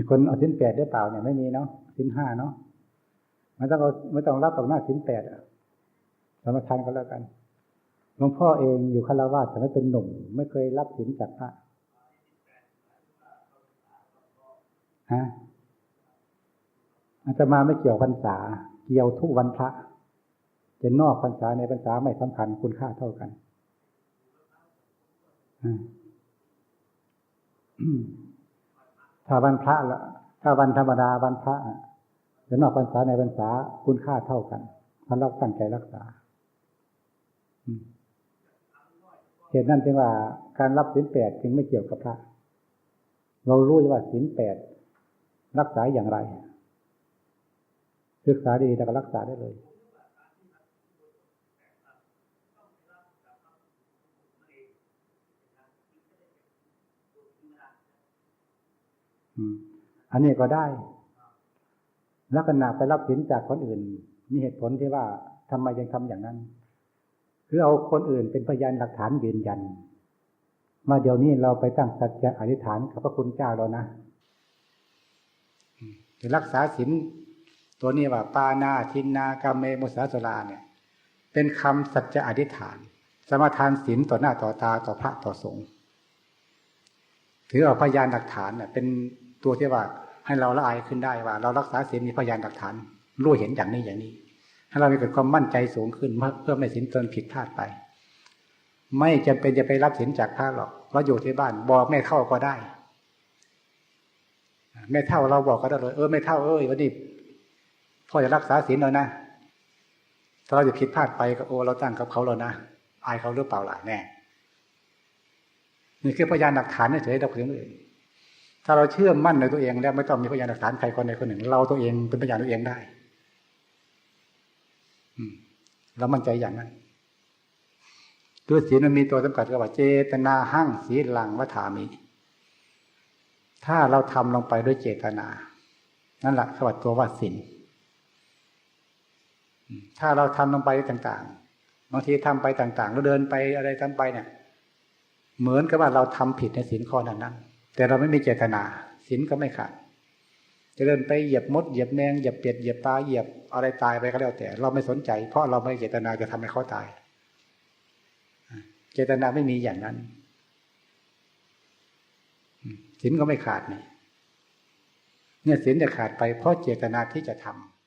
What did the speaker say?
มีคนเอาสินแปดได้เปล่าเนี่ยไม่มีเนาะสินห้าเนาะไม่ต้องเอาไม่ต้องรับกับหน้าสินแปดอะสมทานก็แล้วกันหลวงพ่อเองอยู่คารวะแต่ไม่เป็นหนุ่ม ไม่เคยรับสินจากพระฮะอาตมาไม่เกี่ยวพรรษา เกี่ยวทุกวันพระจะนอกพรรษาในพรรษาไม่สำคัญคุณค่าเท่ากันอ่า ถ้าวันพระละถ้าวันธรรมดาวันพระจะนอกพรรษาในพรรษาคุณค่าเท่ากันถ้าเราตั้งใจรักษาเหตุนั้นจึงว่าการรับศีลแปดจึงไม่เกี่ยวกับพระ เรารู้ว่าศีลแปดรักษาอย่างไร ศึกษาดีแต่ก็รักษาได้เลย อันนี้ก็ได้แล้วก็นาไปรับสินจากคนอื่น มีเหตุผลที่ว่าทำไมยังทำอย่างนั้น คือเอาคนอื่นเป็นพยานหลักฐานยืนยัน มาเดี๋ยวนี้เราไปตั้งสัจจะอธิษฐานกับพระคุณเจ้าแล้วนะจะรักษาศีลตัวนี้ว่าปานาทินนากามเมมุสาสลาเนี่ย เป็นคำสัจจะอธิษฐาน สมาทานศีลต่อหน้าต่อตาต่อพระต่อสงฆ์ถือเอาพยานหลักฐานเน่ยเป็น ตัวที่ว่าให้เราละอายขึ้นได้ว่า เรารักษาศีลมีพยานหลักฐานรู้เห็นอย่างนี้อย่างนี้ ให้เรามีเกิดความมั่นใจสูงขึ้นเพื่อไม่สินตนผิดพลาดไป ไม่จำเป็นจะไปรับสินจากพระหรอกเราอยู่ที่บ้านบอกแม่เท่าก็ได้แม่เท่าเราบอกก็ได้เลยเออแม่เท่าเอ้ยวันนี้พ่อจะรักษาศีลเลยนะถ้าเราจะผิดพลาดไปก็โอ้เราตั้งกับเขาแล้วนะอายเขาหรือเปล่าล่ะแน่นี่คือพยานหลักฐานเฉยๆเราเพียงอื่น ถ้าเราเชื่อมั่นในตัวเอง แล้วไม่ต้องมีพยานหลักฐานใครคนใดคนหนึ่ง เราตัวเองเป็นพยานตัวเองได้เรามั่นใจอย่างนั้นตัวศีลมันมีตัวจำกัดก็ว่าเจตนาหั่งศีลังวัฏามิ ถ้าเราทำลงไปด้วยเจตนา นั่นแหละสวัสดิ์ตัวว่าศีลถ้าเราทำลงไปต่างๆ บางทีทำไปต่างๆเราเดินไปอะไรทำไปเนี่ย เหมือนกับว่าเราทำผิดในศีลข้อนั้นนั้น แต่เราไม่มีเจตนาศีลก็ไม่ขาดจะเดินไปเหยียบมดเหยียบแมงเหยียบเป็ดเหยียบปลาเหยียบอะไรตายไปก็แล้วแต่ เราไม่สนใจ เพราะเราไม่เจตนาจะทำให้เขาตาย เจตนาไม่มีอย่างนั้นศีลก็ไม่ขาดนี่เนี่ยศีลจะขาดไปเพราะเจตนาที่จะทำ